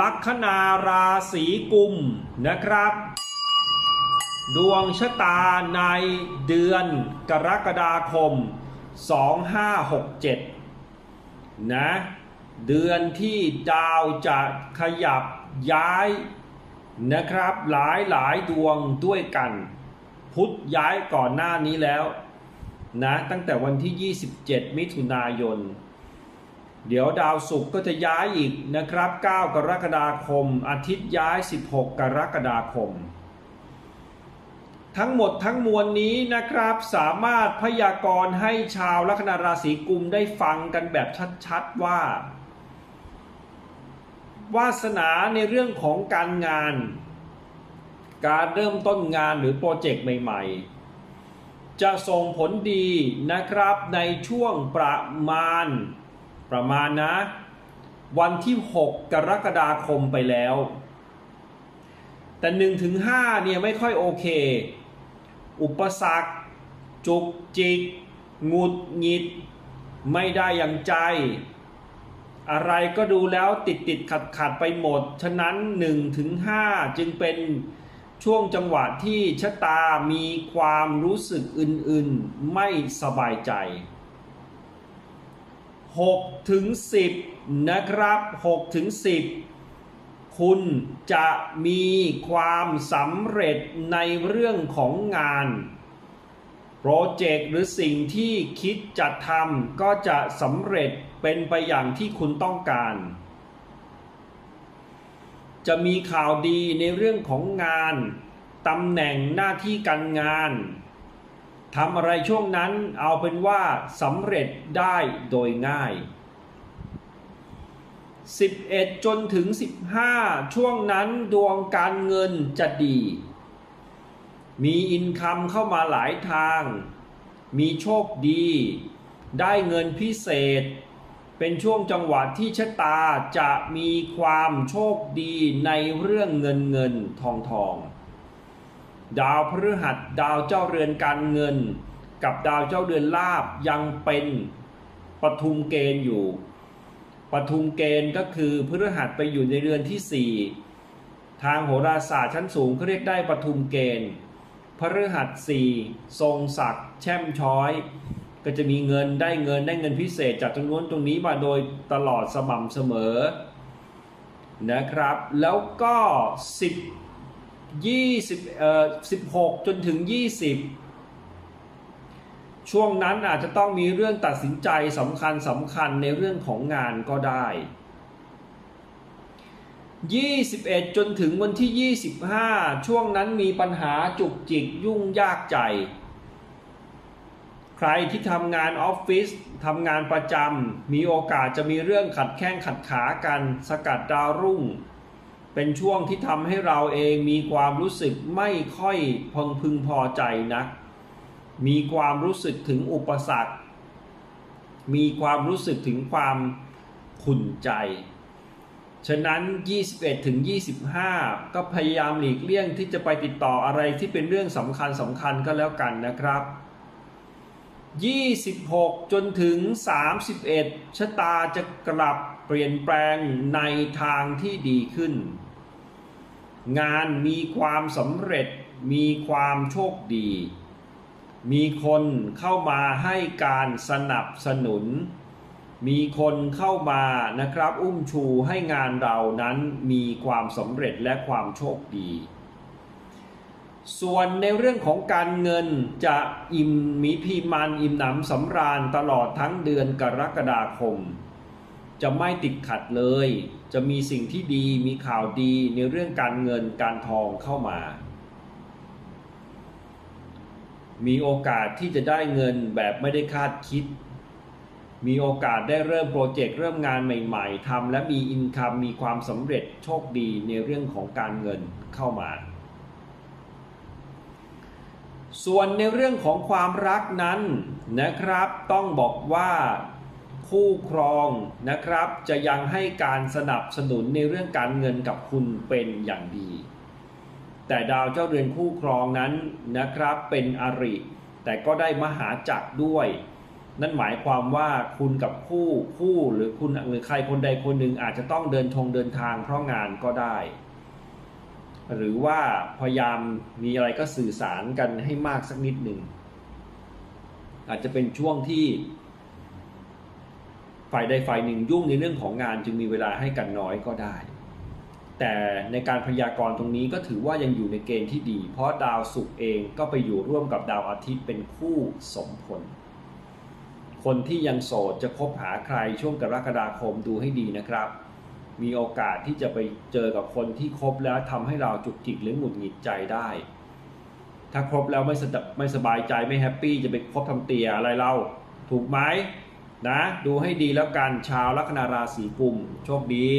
ลัคนาราศีกุมนะครับ ดวงชะตาในเดือนกรกฎาคม 2567 นะ เดือนที่ดาวจะขยับย้ายนะครับหลายหลายดวงด้วยกัน พุธย้ายก่อนหน้านี้แล้วนะตั้งแต่วันที่ 27 มิถุนายน เดี๋ยวดาวศุกร์ก็จะย้ายอีกนะครับ 9 กรกฎาคม อาทิตย์ย้าย 16 กรกฎาคม ทั้งหมดทั้งมวลนี้นะครับสามารถพยากรณ์ให้ชาวลัคนาราศีกุมได้ฟังกันแบบชัดๆว่า วาสนาในเรื่องของการงาน การเริ่มต้นงานหรือโปรเจกต์ใหม่ ๆจะส่งผลดีนะครับในช่วงประมาณ ประมาณนะ วันที่ 6 กรกฎาคมไปแล้ว แต่1ถึง5เนี่ยไม่ค่อยโอเค อุปสรรค จุกจิกงุดหงิด ไม่ได้อย่างใจ อะไรก็ดูแล้วติดติดขัดขัดไปหมด ฉะนั้น1ถึง5จึงเป็นช่วงจังหวะที่ชะตามีความรู้สึกอื่นๆ ไม่สบายใจ 6ถึง10 นะครับ6ถึง10 คุณจะมีความสำเร็จในเรื่องของงาน โปรเจกต์หรือสิ่งที่คิดจะทำก็จะสำเร็จเป็นไปอย่างที่คุณต้องการ จะมีข่าวดีในเรื่องของงานตำแหน่งหน้าที่การงาน ทำอะไรช่วงนั้นเอาเป็นว่าสำเร็จได้โดยง่าย 11 จนถึง 15 ช่วงนั้นดวงการเงินจะดี มีอินคัมเข้ามาหลายทาง มีโชคดี ได้เงินพิเศษ เป็นช่วงจังหวะที่ชะตาจะมีความโชคดีในเรื่องเงินเงินทองทอง ดาวพฤหัสดาวเจ้าเรือนการเงิน กับดาวเจ้าเรือนลาบยังเป็นปทุมเกณฑ์อยู่ปทุมเกณฑ์ก็คือพฤหัสไปอยู่ในเรือนที่ 4 ทางโหราศาสตร์ชั้นสูงเขาเรียกได้ปทุมเกณฑ์พฤหัสสี่ทรงศักดิ์แช่มช้อย ก็จะมีเงินได้เงินได้เงินพิเศษจากตรงนู้นตรงนี้มาโดยตลอดสม่ำเสมอนะครับ แล้วก็ 10 20เอ่อ16จนถึง20ช่วงนั้นอาจจะต้องมีเรื่องตัดสินใจสำคัญสำคัญในเรื่องของงานก็ได้ 21 จนถึงวันที่ 25 ช่วงนั้นมีปัญหาจุกจิกยุ่งยากใจ ใครที่ทำงานออฟฟิศทำงานประจำมีโอกาสจะมีเรื่องขัดแข้งขัดขากัน สกัดดาวรุ่ง เป็นช่วงที่ทำให้เราเองมีความรู้สึกไม่ค่อยพึงพึงพอใจนัก มีความรู้สึกถึงอุปสรรค มีความรู้สึกถึงความขุ่นใจ ฉะนั้น 21ถึง25 ก็พยายามหลีกเลี่ยงที่จะไปติดต่ออะไรที่เป็นเรื่องสำคัญสำคัญก็แล้วกันนะครับ26 จนถึง 31 ชะตาจะกลับเปลี่ยนแปลงในทางที่ดีขึ้น งานมีความสำเร็จมีความโชคดี มีคนเข้ามาให้การสนับสนุน มีคนเข้ามานะครับอุ้มชูให้งานเรานั้นมีความสำเร็จและความโชคดี ส่วนในเรื่องของการเงินจะอิ่มมีพีมันอิ่มหนำสำราญตลอดทั้งเดือนกรกฎาคม จะไม่ติดขัดเลย จะมีสิ่งที่ดีมีข่าวดีในเรื่องการเงินการทองเข้ามา มีโอกาสที่จะได้เงินแบบไม่ได้คาดคิด มีโอกาสได้เริ่มโปรเจกต์เริ่มงานใหม่ ๆทำและมีอินคัมมีความสำเร็จโชคดีในเรื่องของการเงินเข้ามา ส่วนในเรื่องของความรักนั้นนะครับ ต้องบอกว่า คู่ครองนะครับ จะยังให้การสนับสนุนในเรื่องการเงินกับคุณเป็นอย่างดี แต่ดาวเจ้าเรือนคู่ครองนั้นนะครับเป็นอริ แต่ก็ได้มหาจักรด้วย นั่นหมายความว่าคุณกับคู่คู่หรือคุณหรือใครคนใดคนหนึ่งอาจจะต้องเดินทงเดินทางเพราะงานก็ได้ หรือว่าพยายามมีอะไรก็สื่อสารกันให้มากสักนิดหนึ่งอาจจะเป็นช่วงที่ ฝ่ายใดฝ่ายหนึ่งยุ่งในเรื่องของงานจึงมีเวลาให้กันน้อยก็ได้ แต่ในการพยากรณ์ตรงนี้ก็ถือว่ายังอยู่ในเกณฑ์ที่ดี เพราะดาวศุกร์เองก็ไปอยู่ร่วมกับดาวอาทิตย์เป็นคู่สมพลคนที่ยังโสดจะคบหาใครช่วงกรกฎาคมดูให้ดีนะครับ มีโอกาสที่จะไปเจอกับคนที่คบแล้วทำให้เราจุกจิกหรือหงุดหงิดใจได้ ถ้าครบแล้วไม่สไม่สบายใจไม่แฮปปี้จะไปคบทำเตียอะไรเรา ถูกไหม นะดูให้ดีแล้วกันชาวลัคนาราศีกุมโชคดี